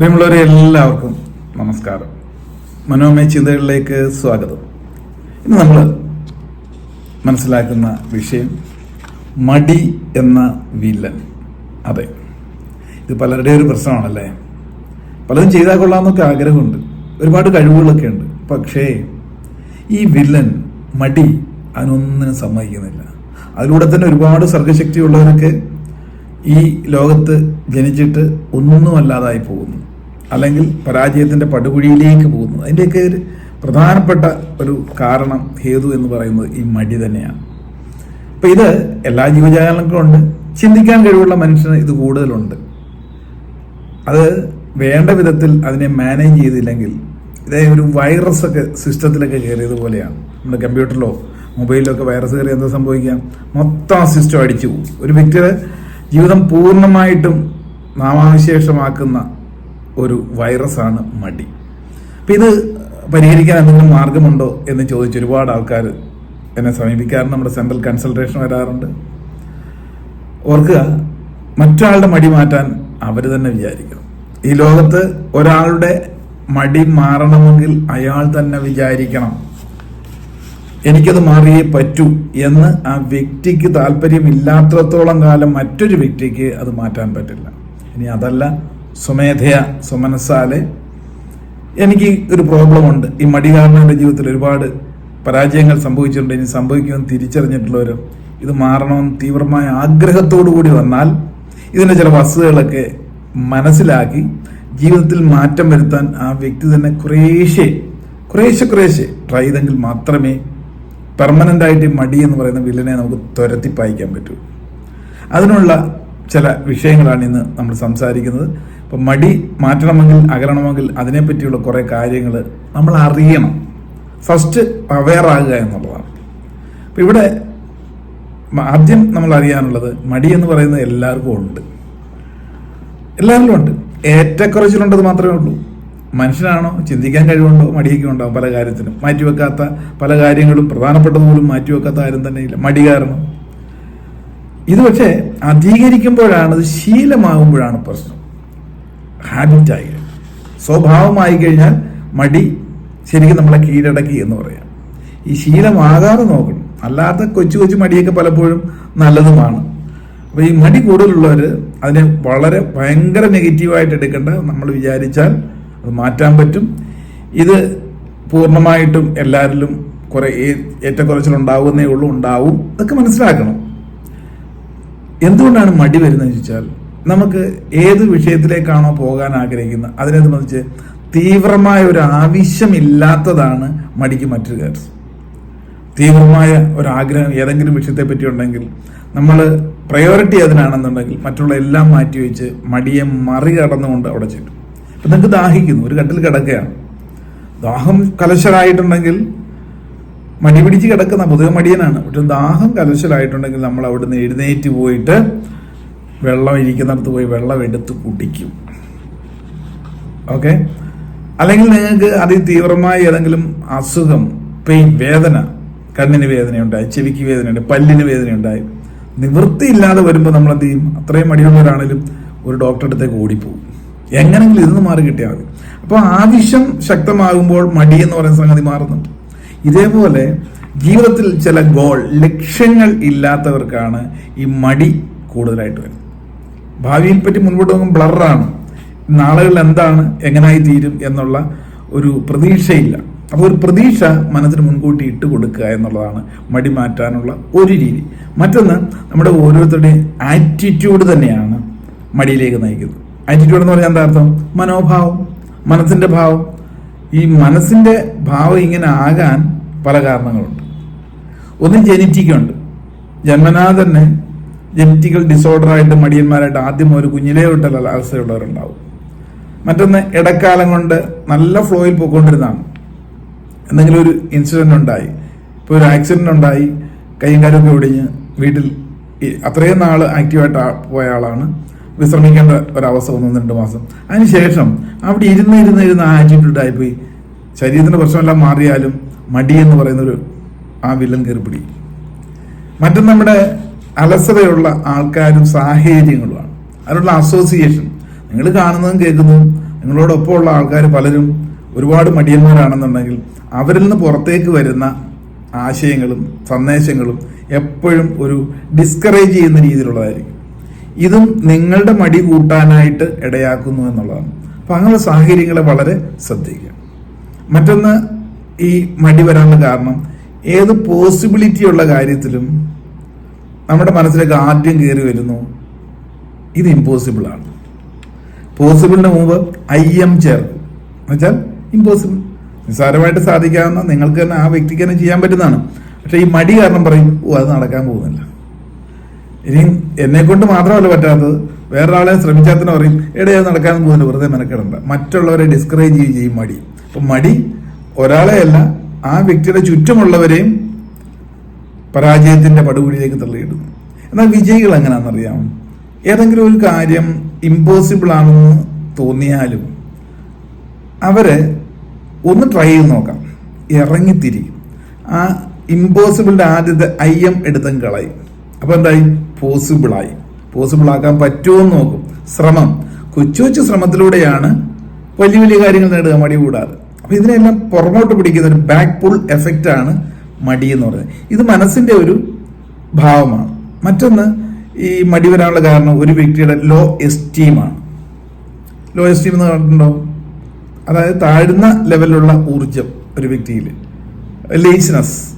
പ്രിയമുള്ളവരെ എല്ലാവർക്കും നമസ്കാരം. മനോമയ ചിന്തകളിലേക്ക് സ്വാഗതം. ഇന്ന് നമ്മൾ മനസ്സിലാക്കുന്ന വിഷയം മടി എന്ന വില്ലൻ. അതെ ഇത് പലരുടെയും ഒരു പ്രശ്നമാണല്ലേ? പലതും ചെയ്താൽ കൊള്ളാമെന്നൊക്കെ ആഗ്രഹമുണ്ട്. ഒരുപാട് കഴിവുകളൊക്കെ ഉണ്ട്. പക്ഷേ ഈ വില്ലൻ മടി അതിനൊന്നിനും സമ്മതിക്കുന്നില്ല. അതിലൂടെ തന്നെ ഒരുപാട് സർഗശക്തിയുള്ളവരൊക്കെ ഈ ലോകത്ത് ജനിച്ചിട്ട് ഒന്നുമല്ലാതായി പോകുന്നു. അല്ലെങ്കിൽ പരാജയത്തിന്റെ പടുകുഴിയിലേക്ക് പോകുന്നത് അതിന്റെയൊക്കെ ഒരു പ്രധാനപ്പെട്ട ഒരു കാരണം ഹേതു എന്ന് പറയുന്നത് ഈ മടി തന്നെയാണ്. അപ്പം ഇത് എല്ലാ ജീവജാലങ്ങൾക്കും ഉണ്ട്. ചിന്തിക്കാൻ കഴിവുള്ള മനുഷ്യന് ഇത് കൂടുതലുണ്ട്. അത് വേണ്ട വിധത്തിൽ അതിനെ മാനേജ് ചെയ്തില്ലെങ്കിൽ ഇതേ ഒരു വൈറസ് ഒക്കെ സിസ്റ്റത്തിലൊക്കെ കയറിയതുപോലെയാണ് നമ്മുടെ കമ്പ്യൂട്ടറിലോ മൊബൈലിലോ ഒക്കെ വൈറസ് കയറി എന്താ സംഭവിക്കാം മൊത്തം സിസ്റ്റം അടിച്ചു പോകും. ഒരു വ്യക്തിയുടെ ജീവിതം പൂർണമായിട്ടും നാമാവിശേഷമാക്കുന്ന ഒരു വൈറസാണ് മടി. അപ്പം ഇത് പരിഹരിക്കാൻ എന്തെങ്കിലും മാർഗമുണ്ടോ എന്ന് ചോദിച്ച് ഒരുപാട് ആൾക്കാർ എന്നെ സമീപിക്കാറുണ്ട്. നമ്മുടെ സെൻട്രൽ കൺസൾട്ടേഷൻ വരാറുണ്ട്. ഓർക്കുക മറ്റൊരാളുടെ മടി മാറ്റാൻ അവർ തന്നെ വിചാരിക്കണം. ഈ ലോകത്ത് ഒരാളുടെ മടി മാറണമെങ്കിൽ അയാൾ തന്നെ വിചാരിക്കണം. എനിക്കത് മാറിയേ പറ്റൂ എന്ന് ആ വ്യക്തിക്ക് താല്പര്യമില്ലാത്തത്തോളം കാലം മറ്റൊരു വ്യക്തിക്ക് അത് മാറ്റാൻ പറ്റില്ല. ഇനി അതല്ല സ്വമേധയ സ്വമനസ്സാലെ എനിക്ക് ഒരു പ്രോബ്ലം ഉണ്ട്. ഈ മടി ജീവിതത്തിൽ ഒരുപാട് പരാജയങ്ങൾ സംഭവിച്ചിട്ടുണ്ട്. ഇനി സംഭവിക്കുമെന്ന് തിരിച്ചറിഞ്ഞിട്ടുള്ളവർ ഇത് മാറണമെന്ന് തീവ്രമായ ആഗ്രഹത്തോടു കൂടി വന്നാൽ ഇതിന്റെ ചില വസ്തുതകളൊക്കെ മനസ്സിലാക്കി ജീവിതത്തിൽ മാറ്റം വരുത്താൻ ആ വ്യക്തി തന്നെ കുറേശ്ശെ കുറേശ്ശെ കുറേശ്ശെ ട്രൈ ചെയ്തെങ്കിൽ മാത്രമേ പെർമനന്റ് ആയിട്ട് മടി എന്ന് പറയുന്ന വില്ലനെ നമുക്ക് തുരത്തിപ്പായിക്കാൻ പറ്റൂ. അതിനുള്ള ചില വിഷയങ്ങളാണ് ഇന്ന് നമ്മൾ സംസാരിക്കുന്നത്. ഇപ്പം മടി മാറ്റണമെങ്കിൽ അകലണമെങ്കിൽ അതിനെപ്പറ്റിയുള്ള കുറേ കാര്യങ്ങൾ നമ്മൾ അറിയണം. ഫസ്റ്റ് അവെയറാകുക എന്നുള്ളതാണ്. അപ്പം ഇവിടെ ആദ്യം നമ്മൾ അറിയാനുള്ളത് മടി എന്ന് പറയുന്നത് എല്ലാവർക്കും ഉണ്ട്. എല്ലാവരിലും ഉണ്ട്. ഏറ്റക്കുറച്ചിലുണ്ടത് മാത്രമേ ഉള്ളൂ. മനുഷ്യനാണോ? ചിന്തിക്കാൻ കഴിവുണ്ടോ? മടിയൊക്കെ ഉണ്ടാവും പല കാര്യത്തിനും. മാറ്റിവെക്കാത്ത പല കാര്യങ്ങളും പ്രധാനപ്പെട്ടത് പോലും മാറ്റിവെക്കാത്ത ആരും തന്നെ ഇല്ല മടി കാരണം. ഇത് പക്ഷേ അധികരിക്കുമ്പോഴാണ് ശീലമാകുമ്പോഴാണ് പ്രശ്നം. ഹാബിറ്റായി. സ്വഭാവമായി കഴിഞ്ഞാൽ മടി ശരിക്കും നമ്മളെ കീഴടക്കി എന്ന് പറയാം. ഈ ശീലമാകാതെ നോക്കണം അല്ലാത്ത കൊച്ചു കൊച്ചു മടിയൊക്കെ പലപ്പോഴും നല്ലതുമാണ്. അപ്പോൾ ഈ മടി കൂടുതലുള്ളവർ അതിനെ വളരെ ഭയങ്കര നെഗറ്റീവായിട്ട് എടുക്കേണ്ട നമ്മൾ വിചാരിച്ചാൽ അത് മാറ്റാൻ പറ്റും. ഇത് പൂർണമായിട്ടും എല്ലാവരിലും കുറേ ഏറ്റക്കുറച്ചിലുണ്ടാവുന്നേ ഉള്ളൂ ഉണ്ടാവും. അതൊക്കെ മനസ്സിലാക്കണം. എന്തുകൊണ്ടാണ് മടി വരുന്നതെന്ന് ചോദിച്ചാൽ നമുക്ക് ഏത് വിഷയത്തിലേക്കാണോ പോകാൻ ആഗ്രഹിക്കുന്നത് അതിനെ സംബന്ധിച്ച് തീവ്രമായ ഒരു ആവശ്യമില്ലാത്തതാണ് മടിക്ക് മറ്റൊരു കാര്യം. തീവ്രമായ ഒരാഗ്രഹം ഏതെങ്കിലും വിഷയത്തെ പറ്റി ഉണ്ടെങ്കിൽ നമ്മൾ പ്രയോറിറ്റി അതിനാണെന്നുണ്ടെങ്കിൽ മറ്റുള്ള എല്ലാം മാറ്റി വെച്ച് മടിയെ മറികടന്നുകൊണ്ട് അവിടെ ചെല്ലും. ഇപ്പം നിങ്ങൾക്ക് ദാഹിക്കുന്നു ഒരു കട്ടിൽ കിടക്കുകയാണ്. ദാഹം കലശലായിട്ടുണ്ടെങ്കിൽ മടി പിടിച്ച് കിടക്കുന്ന പൊതുവെ മടിയനാണ്. പക്ഷെ ദാഹം കലശലായിട്ടുണ്ടെങ്കിൽ നമ്മൾ അവിടുന്ന് എഴുന്നേറ്റ് പോയിട്ട് വെള്ളം ഇരിക്കുന്നിടത്ത് പോയി വെള്ളം എടുത്ത് കുടിക്കും. ഓക്കെ അല്ലെങ്കിൽ നിങ്ങൾക്ക് അതിതീവ്രമായ ഏതെങ്കിലും അസുഖം പെയിൻ വേദന കണ്ണിന് വേദനയുണ്ടായി ചെവിക്ക് വേദനയുണ്ടായി പല്ലിന് വേദനയുണ്ടായി നിവൃത്തിയില്ലാതെ വരുമ്പോൾ നമ്മൾ എന്ത് ചെയ്യും? അത്രയും മടിയുള്ളവരാണെങ്കിലും ഒരു ഡോക്ടറെ അടുത്തേക്ക് ഓടിപ്പോകും. എങ്ങനെങ്കിലും ഇതൊന്ന് മാറി കിട്ടിയാൽ മതി. അപ്പോൾ ആവശ്യം ശക്തമാകുമ്പോൾ മടി എന്ന് പറയുന്ന സംഗതി മാറുന്നുണ്ട്. ഇതേപോലെ ജീവിതത്തിൽ ചില ഗോൾ ലക്ഷ്യങ്ങൾ ഇല്ലാത്തവർക്കാണ് ഈ മടി കൂടുതലായിട്ട് വരുന്നത്. ഭാവിയിൽ പറ്റി മുൻപോട്ട് പോകുമ്പോൾ ബ്ലറാണ് നാളുകളിൽ എന്താണ് എങ്ങനായി തീരും എന്നുള്ള ഒരു പ്രതീക്ഷയില്ല. അപ്പോൾ ഒരു പ്രതീക്ഷ മനസ്സിന് മുൻകൂട്ടി ഇട്ട് കൊടുക്കുക എന്നുള്ളതാണ് മടി മാറ്റാനുള്ള ഒരു രീതി. മറ്റൊന്ന് നമ്മുടെ ഓരോരുത്തരുടെയും ആറ്റിറ്റ്യൂഡ് തന്നെയാണ് മടിയിലേക്ക് നയിക്കുന്നത്. ആറ്റിറ്റ്യൂഡ് എന്ന് പറഞ്ഞാൽ എന്താ അർത്ഥം? മനോഭാവം മനസ്സിന്റെ ഭാവം. ഈ മനസ്സിന്റെ ഭാവം ഇങ്ങനെ ആകാൻ പല കാരണങ്ങളുണ്ട്. ഒന്ന് ജനിറ്റിക്കുണ്ട് ജന്മനാ തന്നെ ജനറ്റിക്കൽ ഡിസോർഡർ ആയിട്ട് മടിയന്മാരായിട്ട് ആദ്യം ഒരു കുഞ്ഞിലേ തൊട്ടുള്ള അവസ്ഥയുള്ളവരുണ്ടാവും മറ്റൊന്ന് ഇടക്കാലം കൊണ്ട് നല്ല ഫ്ലോയിൽ പോയിക്കൊണ്ടിരുന്നതാണ്. എന്തെങ്കിലും ഒരു ഇൻസിഡന്റ് ഉണ്ടായി. ഇപ്പോൾ ഒരു ആക്സിഡന്റ് ഉണ്ടായി. കൈയും കാര്യമൊക്കെ ഒടിഞ്ഞ് വീട്ടിൽ അത്രയും നാൾ ആക്റ്റീവായിട്ട് പോയ ആളാണ്. വിശ്രമിക്കേണ്ട ഒരവസ്ഥ വന്നു രണ്ട് മാസം. അതിനുശേഷം അവിടെ ഇരുന്ന് ഇരുന്ന് ഇരുന്ന് ആ ആറ്റിറ്റ്യൂഡായി പോയി. ശരീരത്തിന്റെ പ്രശ്നമെല്ലാം മാറിയാലും മടി എന്ന് പറയുന്ന ഒരു ആ വില്ലൻ കയറി പിടിക്കും. മറ്റും നമ്മുടെ അലസതയുള്ള ആൾക്കാരും സാഹചര്യങ്ങളുമാണ്. അതിനുള്ള അസോസിയേഷൻ നിങ്ങൾ കാണുന്നതും കേൾക്കുന്നതും നിങ്ങളോടൊപ്പമുള്ള ആൾക്കാർ പലരും ഒരുപാട് മടിയന്മാരാണെന്നുണ്ടെങ്കിൽ അവരിൽ നിന്ന് പുറത്തേക്ക് വരുന്ന ആശയങ്ങളും സന്ദേശങ്ങളും എപ്പോഴും ഒരു ഡിസ്കറേജ് ചെയ്യുന്ന രീതിയിലുള്ളതായിരിക്കും. ഇതും നിങ്ങളുടെ മടി കൂട്ടാനായിട്ട് ഇടയാക്കുന്നു എന്നുള്ളതാണ്. അപ്പം അങ്ങനെയുള്ള സാഹചര്യങ്ങളെ വളരെ ശ്രദ്ധിക്കുക. മറ്റൊന്ന് ഈ മടി വരാനുള്ള കാരണം ഏത് പോസിബിലിറ്റി ഉള്ള കാര്യത്തിലും നമ്മുടെ മനസ്സിലേക്ക് ആദ്യം കയറി വരുന്നു ഇത് ഇമ്പോസിബിൾ ആണ്. പോസിബിളിന് മുമ്പ് ഐ എം ചേർക്കും. എന്നുവെച്ചാൽ ഇമ്പോസിബിൾ നിസ്സാരമായിട്ട് സാധിക്കാവുന്ന നിങ്ങൾക്ക് തന്നെ ആ വ്യക്തിക്ക് തന്നെ ചെയ്യാൻ പറ്റുന്നതാണ്. പക്ഷെ ഈ മടി കാരണം പറയും ഓ അത് നടക്കാൻ പോകുന്നില്ല. ഇനി എന്നെ കൊണ്ട് മാത്രമല്ല പറ്റാത്തത് വേറൊരാളെ ശ്രമിച്ചാൽ തന്നെ പറയും എടേ അത് നടക്കാൻ പോകുന്നില്ല വെറുതെ മെനക്കെടണ്ട. മറ്റുള്ളവരെ ഡിസ്കറേജ് ചെയ്യും മടി. അപ്പൊ മടി ഒരാളെയല്ല ആ വ്യക്തിയുടെ ചുറ്റുമുള്ളവരെയും പരാജയത്തിന്റെ പടുകുഴിയിലേക്ക് തള്ളിയിടുന്നു എന്നാൽ വിജയികൾ എങ്ങനെയാണെന്നറിയാമോ ഏതെങ്കിലും ഒരു കാര്യം ഇമ്പോസിബിൾ ആണെന്ന് തോന്നിയാലും അവർ ഒന്ന് ട്രൈ ചെയ്ത് നോക്കാം. ഇറങ്ങിത്തിരിക്കും ആ ഇമ്പോസിബിളിന്റെ ആദ്യത്തെ ഐ എം എടുത്തങ്ങ് കളയും. അപ്പോൾ എന്തായി? പോസിബിളായി ആക്കാൻ പറ്റുമോ എന്ന് നോക്കും. ശ്രമം. കൊച്ചു കൊച്ചു ശ്രമത്തിലൂടെയാണ് വലിയ വലിയ കാര്യങ്ങൾ നേടുക മടി കൂടാതെ അപ്പൊ ഇതിനെല്ലാം പുറമോട്ട് പിടിക്കുന്ന ഒരു ബാക്ക് പുൾ എഫക്റ്റാണ് മടി എന്ന് പറയുന്നത്. ഇത് മനസ്സിന്റെ ഒരു ഭാവമാണ്. മറ്റൊന്ന് ഈ മടി വരാനുള്ള കാരണം ഒരു വ്യക്തിയുടെ ലോ എസ്റ്റീമാണ് ലോ എസ്റ്റീം എന്ന് പറഞ്ഞിട്ടുണ്ടോ? അതായത് താഴ്ന്ന ലെവലിലുള്ള ഊർജം ഒരു വ്യക്തിയിൽ. ലേസിനെസ്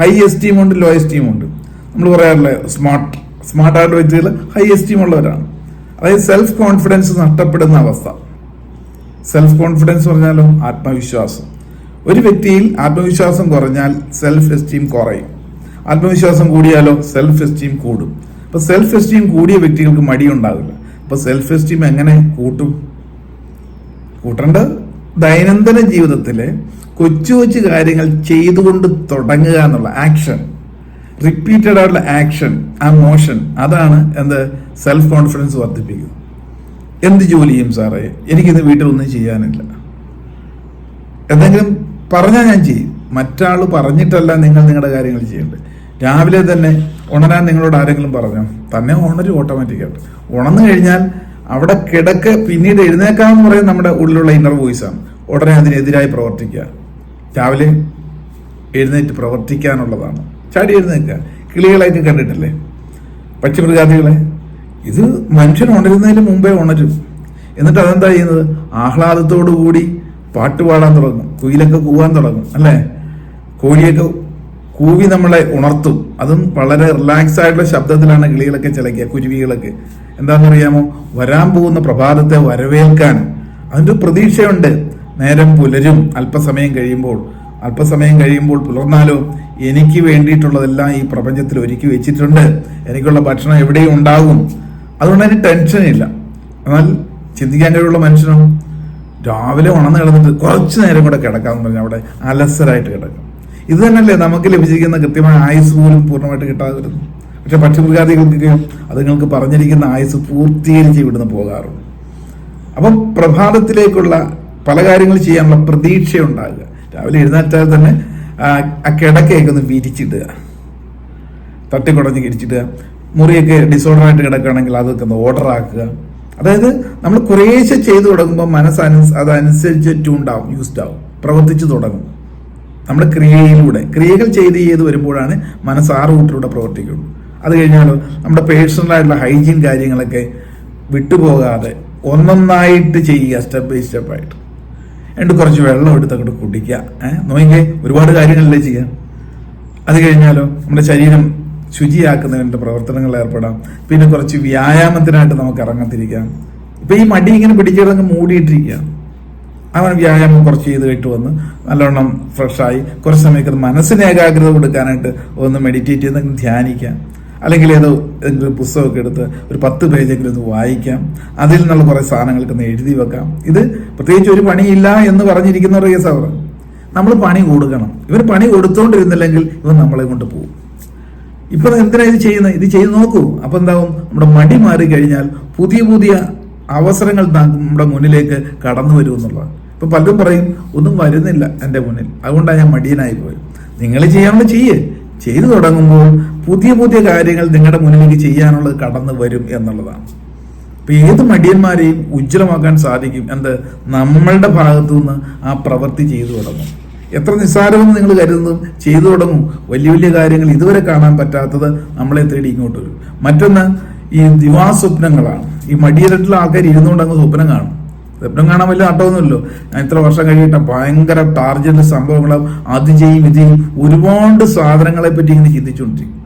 ഹൈ എസ്റ്റീം ഉണ്ട് ലോ എസ്റ്റീം ഉണ്ട്. നമ്മൾ പറയാറില്ലേ സ്മാർട്ട് സ്മാർട്ടായിട്ടുള്ള വ്യക്തികൾ ഹൈ എസ്റ്റീം ഉള്ളവരാണ്. അതായത് സെൽഫ് കോൺഫിഡൻസ് നഷ്ടപ്പെടുന്ന അവസ്ഥ. സെൽഫ് കോൺഫിഡൻസ് പറഞ്ഞാലോ ആത്മവിശ്വാസം. ഒരു വ്യക്തിയിൽ ആത്മവിശ്വാസം കുറഞ്ഞാൽ സെൽഫ് എസ്റ്റീം കുറയും. ആത്മവിശ്വാസം കൂടിയാലോ സെൽഫ് എസ്റ്റീം കൂടും. അപ്പൊ സെൽഫ് എസ്റ്റീം കൂടിയ വ്യക്തികൾക്ക് മടി ഉണ്ടാവില്ല അപ്പൊ സെൽഫ് എസ്റ്റീം എങ്ങനെ കൂട്ടും? കൂട്ടേണ്ടത് ദൈനംദിന ജീവിതത്തിലെ കൊച്ചു കൊച്ചു കാര്യങ്ങൾ ചെയ്തുകൊണ്ട് തുടങ്ങുക എന്നുള്ള ആക്ഷൻ റിപ്പീറ്റഡ് ആയിട്ടുള്ള ആക്ഷൻ ആ മോഷൻ അതാണ് എന്ത്? സെൽഫ് കോൺഫിഡൻസ് വർദ്ധിപ്പിക്കും. എന്ത് ജോലി ചെയ്യും സാറേ എനിക്കിന്ന് വീട്ടിലൊന്നും ചെയ്യാനില്ല. എന്തെങ്കിലും പറഞ്ഞാൽ ഞാൻ ചെയ്യും. മറ്റാൾ പറഞ്ഞിട്ടല്ല നിങ്ങൾ നിങ്ങളുടെ കാര്യങ്ങൾ ചെയ്യേണ്ടത്. രാവിലെ തന്നെ ഉണരാൻ നിങ്ങളോട് ആരെങ്കിലും പറഞ്ഞോ? തന്നെ ഉണരും ഓട്ടോമാറ്റിക്കായിട്ട് ഉണർന്നു കഴിഞ്ഞാൽ അവിടെ കിടക്ക് പിന്നീട് എഴുന്നേക്കാമെന്ന് പറയുന്നത് നമ്മുടെ ഉള്ളിലുള്ള ഇന്നർ വോയിസാണ് ഉടനെ അതിനെതിരായി പ്രവർത്തിക്കുക. രാവിലെ എഴുന്നേറ്റ് പ്രവർത്തിക്കാനുള്ളതാണ്. ചാടി എഴുന്നേൽക്കുക കിളികളെയൊക്കെ കണ്ടിട്ടില്ലേ? പക്ഷിപ്രജാതികളെ ഇത് മനുഷ്യൻ ഉണരുന്നതിന് മുമ്പേ ഉണരും. എന്നിട്ട് അതെന്താ ചെയ്യുന്നത്? ആഹ്ലാദത്തോടു കൂടി പാട്ട് പാടാൻ തുടങ്ങും കുയിലൊക്കെ കൂവാൻ തുടങ്ങും അല്ലേ? കോഴിയൊക്കെ കൂവി നമ്മളെ ഉണർത്തും. അതും വളരെ റിലാക്സ് ആയിട്ടുള്ള ശബ്ദത്തിലാണ് കിളികളൊക്കെ ചിലക്കുക കുരുവികളൊക്കെ. എന്താണെന്നറിയാമോ? വരാൻ പോകുന്ന പ്രഭാതത്തെ വരവേൽക്കാൻ അതിന്റെ പ്രതീക്ഷയുണ്ട്. നേരം പുലരും അല്പസമയം കഴിയുമ്പോൾ. അല്പസമയം കഴിയുമ്പോൾ പുലർന്നാലോ? എനിക്ക് വേണ്ടിയിട്ടുള്ളതെല്ലാം ഈ പ്രപഞ്ചത്തിൽ ഒരുക്കി വെച്ചിട്ടുണ്ട്. എനിക്കുള്ള ഭക്ഷണം എവിടെയും ഉണ്ടാകും. അതുകൊണ്ട് അതിന് ടെൻഷനില്ല എന്നാൽ ചിന്തിക്കാൻ കഴിവുള്ള മനുഷ്യനോ? രാവിലെ ഉണർന്ന് കിടന്നിട്ട് കുറച്ച് നേരം കൂടെ കിടക്കാന്ന് പറഞ്ഞാൽ അവിടെ അലസരായിട്ട് കിടക്കും. ഇത് തന്നെയല്ലേ നമുക്ക് ലഭിച്ചിരിക്കുന്ന കൃത്യമായ ആയുസ് പോലും പൂർണമായിട്ട് കിട്ടാതെ വരുന്നു പക്ഷെ പക്ഷിമൃഗാദികൾക്കൊക്കെ അതുങ്ങൾക്ക് പറഞ്ഞിരിക്കുന്ന ആയുസ് പൂർത്തീകരിച്ച് ഇവിടുന്ന് പോകാറുണ്ട്. അപ്പം പ്രഭാതത്തിലേക്കുള്ള പല കാര്യങ്ങൾ ചെയ്യാനുള്ള പ്രതീക്ഷ ഉണ്ടാകുക രാവിലെ എഴുന്നേറ്റാൽ തന്നെ ആ കിടക്കയൊക്കെ ഒന്ന് വിരിച്ചിടുക. തട്ടിക്കുടഞ്ഞ് വിരിച്ചിടുക മുറിയൊക്കെ ഡിസോർഡർ ആയിട്ട് കിടക്കുകയാണെങ്കിൽ അതൊക്കെ ഒന്ന് ഓർഡർ ആക്കുക. അതായത് നമ്മൾ കുറേശ്ശെ ചെയ്തു തുടങ്ങുമ്പോൾ മനസ്സ് അനു- അതനുസരിച്ച് ട്യൂണ്ടാവും യൂസ്ഡ് ആവും പ്രവർത്തിച്ചു തുടങ്ങും. നമ്മുടെ ക്രിയയിലൂടെ ക്രിയകൾ ചെയ്ത് ചെയ്ത് വരുമ്പോഴാണ് മനസ്സ് ആ റൂട്ടിലൂടെ പ്രവർത്തിക്കുള്ളൂ. അത് കഴിഞ്ഞാൽ നമ്മുടെ പേഴ്സണലായിട്ടുള്ള ഹൈജീൻ കാര്യങ്ങളൊക്കെ വിട്ടുപോകാതെ ഒന്നൊന്നായിട്ട് ചെയ്യുക സ്റ്റെപ്പ് ബൈ സ്റ്റെപ്പായിട്ട് എന്നിട്ട് കുറച്ച് വെള്ളം എടുത്ത് അങ്ങോട്ട് കുടിക്കുക ഏഹ് നോക്കിക്കേ ഒരുപാട് കാര്യങ്ങളല്ലേ ചെയ്യാം. അത് കഴിഞ്ഞാലോ നമ്മുടെ ശരീരം ശുചിയാക്കുന്നതിന്റെ പ്രവർത്തനങ്ങളിൽ ഏർപ്പെടാം. പിന്നെ കുറച്ച് വ്യായാമത്തിനായിട്ട് നമുക്ക് ഇറങ്ങത്തിരിക്കാം. ഇപ്പൊ ഈ മടി ഇങ്ങനെ പിടിച്ചിടങ്ങ് മൂടിയിട്ടിരിക്കുക. അവൻ വ്യായാമം കുറച്ച് ചെയ്ത് കേട്ട് വന്ന് നല്ലോണം ഫ്രഷായി കുറച്ച് സമയത്ത് മനസ്സിന് ഏകാഗ്രത കൊടുക്കാനായിട്ട് ഒന്ന് മെഡിറ്റേറ്റ് ചെയ്ത് ധ്യാനിക്കാം. അല്ലെങ്കിൽ ഏതോ ഏതെങ്കിലും പുസ്തകമൊക്കെ എടുത്ത് ഒരു പത്ത് പേജെങ്കിലും ഒന്ന് വായിക്കാം. അതിൽ നിന്നുള്ള കുറേ സാധനങ്ങൾക്ക് ഒന്ന് എഴുതി വെക്കാം. ഇത് പ്രത്യേകിച്ച് ഒരു പണിയില്ല എന്ന് പറഞ്ഞിരിക്കുന്നവർ കേസ് അവർ. നമ്മൾ പണി കൊടുക്കണം. ഇവർ പണി കൊടുത്തോണ്ടിരുന്നില്ലെങ്കിൽ ഇവർ നമ്മളെ കൊണ്ട് പോകും. ഇപ്പൊ എന്തിനാ ഇത് ചെയ്യുന്നത്? ഇത് ചെയ്ത് നോക്കൂ. അപ്പൊ എന്താവും? നമ്മുടെ മടി മാറി കഴിഞ്ഞാൽ പുതിയ പുതിയ അവസരങ്ങൾ നമ്മുടെ മുന്നിലേക്ക് കടന്നു വരും എന്നുള്ളതാണ്. ഇപ്പൊ പലരും പറയും ഒന്നും വരുന്നില്ല എന്റെ മുന്നിൽ. അതുകൊണ്ടാണ് ഞാൻ മടിയനായി പോയത്. നിങ്ങൾ ചെയ്യാനുള്ള ചെയ്യേ. ചെയ്തു തുടങ്ങുമ്പോൾ പുതിയ പുതിയ കാര്യങ്ങൾ നിങ്ങളുടെ മുന്നിലേക്ക് ചെയ്യാനുള്ളത് കടന്നു വരും എന്നുള്ളതാണ്. ഇപ്പൊ ഏത് മടിയന്മാരെയും ഉജ്ജ്വലമാക്കാൻ സാധിക്കും. എന്ത്? നമ്മളുടെ ഭാഗത്തു നിന്ന് ആ പ്രവൃത്തി ചെയ്തു തുടങ്ങും. എത്ര നിസ്സാരമെന്ന് നിങ്ങൾ കരുതുന്നതും ചെയ്തു തുടങ്ങും. വലിയ വലിയ കാര്യങ്ങൾ ഇതുവരെ കാണാൻ പറ്റാത്തത് നമ്മളെ തേടി ഇങ്ങോട്ട് വരും. മറ്റൊന്ന് ഈ ദിവാസ്വപ്നങ്ങളാണ് ഈ മടിയിരട്ടിലെ ആൾക്കാർ ഇരുന്നുകൊണ്ട് അങ്ങ് സ്വപ്നം കാണും. സ്വപ്നം കാണാൻ വലിയ ആട്ടമൊന്നുമല്ലോ ഞാൻ ഇത്ര വർഷം കഴിയട്ടെ ഭയങ്കര ടാർജറ്റ് സംഭവങ്ങളും അത് ചെയ്യും ഇത് ചെയ്യും ഒരുപാട് സാധനങ്ങളെ പറ്റി ഇങ്ങനെ ചിന്തിച്ചുകൊണ്ടിരിക്കും.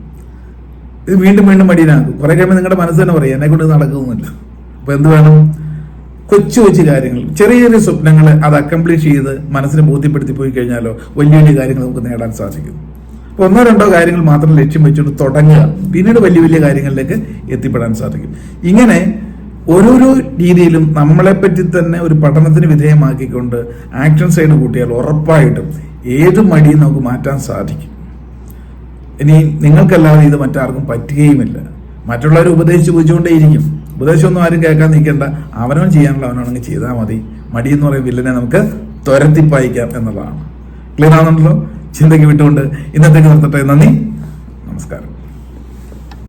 ഇത് വീണ്ടും വീണ്ടും മടിയനാക്കും. കുറെ കഴിയുമ്പോൾ നിങ്ങളുടെ മനസ്സ് തന്നെ പറയും എന്നെ കൊണ്ട് നടക്കുന്നില്ല അപ്പൊ എന്ത് വേണം? കൊച്ചു കൊച്ചു കാര്യങ്ങൾ ചെറിയ ചെറിയ സ്വപ്നങ്ങൾ അത് അക്കംപ്ലീഷ് ചെയ്ത് മനസ്സിനെ ബോധ്യപ്പെടുത്തി പോയി കഴിഞ്ഞാലോ വലിയ വലിയ കാര്യങ്ങൾ നമുക്ക് നേടാൻ സാധിക്കും. അപ്പൊ ഒന്നോ രണ്ടോ കാര്യങ്ങൾ മാത്രം ലക്ഷ്യം വെച്ചുകൊണ്ട് തുടങ്ങുക പിന്നീട് വലിയ വലിയ കാര്യങ്ങളിലേക്ക് എത്തിപ്പെടാൻ സാധിക്കും. ഇങ്ങനെ ഓരോരോ രീതിയിലും നമ്മളെപ്പറ്റി തന്നെ ഒരു പഠനത്തിന് വിധേയമാക്കിക്കൊണ്ട് ആക്ഷൻ സൈഡ് കൂട്ടിയാൽ ഉറപ്പായിട്ടും ഏത് മടിയും നമുക്ക് മാറ്റാൻ സാധിക്കും. ഇനി നിങ്ങൾക്കല്ലാതെ ഇത് മറ്റാർക്കും പറ്റുകയുമില്ല. മറ്റുള്ളവരെ ഉപദേശിച്ച് പൂജിച്ചുകൊണ്ടേയിരിക്കും ഉപദേശമൊന്നും ആരും കേൾക്കാൻ നിൽക്കേണ്ട. അവനവൻ ചെയ്യാനുള്ള അവനാണെങ്കിൽ ചെയ്താൽ മതി. മടി എന്ന് പറയുന്ന വില്ലനെ നമുക്ക് തുരത്തിപ്പായിക്കാം എന്നുള്ളതാണ്. ക്ലിയർ ആണെന്നുണ്ടല്ലോ ചിന്തയ്ക്ക് വിട്ടുകൊണ്ട് ഇന്നത്തേക്ക് നിർത്തട്ടെ. നന്ദി. നമസ്കാരം.